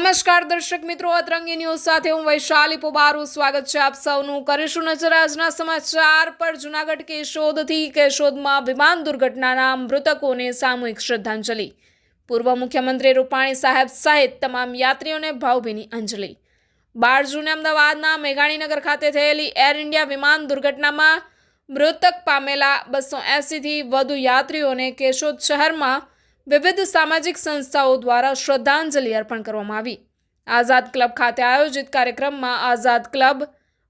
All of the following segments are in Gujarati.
નમસ્કાર દર્શક મિત્રો, અતરંગી ન્યૂઝ સાથે હું વૈશાલી પોબારું. સ્વાગત છે આપ સૌનું. કરીશું નજર આજના સમાચાર પર. જુનાગઢ કેશોદથી કેશોદમાં વિમાન દુર્ઘટનાના મૃતકોને સામૂહિક શ્રદ્ધાંજલિ. પૂર્વ મુખ્યમંત્રી રૂપાણી સાહેબ સહિત તમામ યાત્રીઓને ભાવભીની અંજલિ. બાર જૂને અમદાવાદના મેઘાણીનગર ખાતે થયેલી એર ઇન્ડિયા વિમાન દુર્ઘટનામાં મૃતક પામેલા બસો એંસીથી વધુ યાત્રીઓને કેશોદ શહેરમાં વિવિધ સામાજિક સંસ્થાઓ દ્વારા શ્રદ્ધાંજલિ અર્પણ કરવામાં આવી. આઝાદ ક્લબ ખાતે આયોજિત કાર્યક્રમમાં Azad club,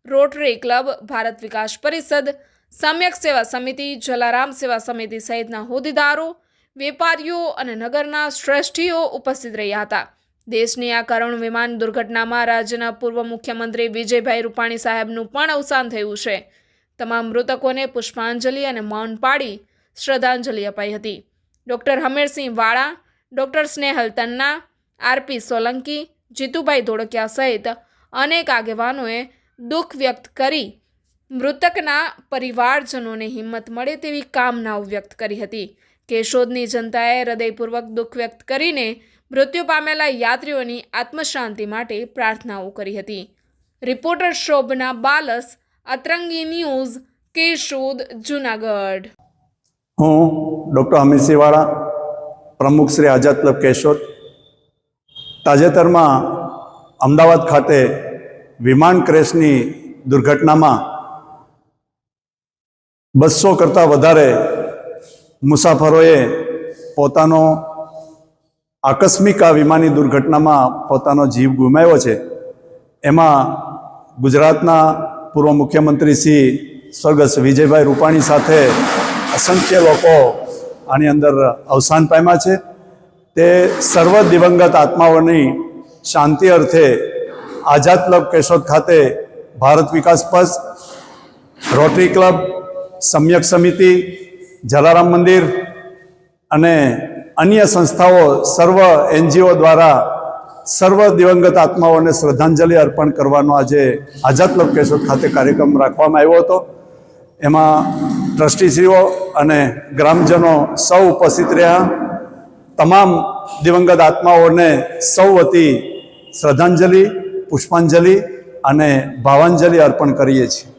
Rotary Club, Bharat Vikas Parishad, Samyak Seva Samiti, Jalaram સેવા સમિતિ સહિતના હોદ્દેદારો, વેપારીઓ અને નગરના શ્રેષ્ઠીઓ ઉપસ્થિત રહ્યા હતા. દેશની આ કરુણ વિમાન દુર્ઘટનામાં રાજ્યના પૂર્વ મુખ્યમંત્રી વિજયભાઈ રૂપાણી સાહેબનું પણ અવસાન થયું છે. તમામ મૃતકોને પુષ્પાંજલિ અને મૌન પાડી શ્રદ્ધાંજલિ અપાઈ હતી. Doctor Hamirsinh Vala, doctor Snehal Tanna, RP Solanki, Jitubhai Dholakiya સહિત અનેક આગેવાનોએ દુઃખ વ્યક્ત કરી મૃતકના પરિવારજનોને હિંમત મળે તેવી કામનાઓ વ્યક્ત કરી હતી. કેશોદની જનતાએ હૃદયપૂર્વક દુઃખ વ્યક્ત કરીને મૃત્યુ પામેલા યાત્રીઓની આત્મશાંતિ માટે પ્રાર્થનાઓ કરી હતી. Reporter Shobhana Balas, Atrangi news Keshod, Junagadh. હું ડૉક્ટર અમિતસિંહવાળા પ્રમુખ શ્રી આઝાદ ક્લબ કેશોદ. તાજેતરમાં અમદાવાદ ખાતે વિમાન ક્રેશની દુર્ઘટનામાં બસો કરતાં વધારે મુસાફરોએ પોતાનો આકસ્મિક આ વિમાની દુર્ઘટનામાં પોતાનો જીવ ગુમાવ્યો છે. એમાં ગુજરાતના પૂર્વ મુખ્યમંત્રી શ્રી સ્વર્ગસ્થ વિજયભાઈ રૂપાણી સાથે અસંખ્ય લોકો આની અંદર અવસાન પામ્યા છે. તે સર્વ દિવંગત આત્માઓની શાંતિ અર્થે આઝાદ ક્લબ કેશોદ ખાતે ભારત વિકાસ પક્ષ રોટરી ક્લબ, સમ્યક સમિતિ, જલારામ મંદિર અને અન્ય સંસ્થાઓ સર્વ એનજીઓ દ્વારા સર્વ દિવંગત આત્માઓને શ્રદ્ધાંજલિ અર્પણ કરવાનો આજે આઝાદ ક્લબ કેશોદ ખાતે કાર્યક્રમ રાખવામાં આવ્યો હતો. એમાં ટ્રસ્ટીશ્રીઓ અને ગ્રામજનો સૌ ઉપસ્થિત રહ્યા. તમામ દિવંગત આત્માઓને સૌ વતી શ્રદ્ધાંજલિ, પુષ્પાંજલિ અને ભાવાંજલિ અર્પણ કરીએ છીએ.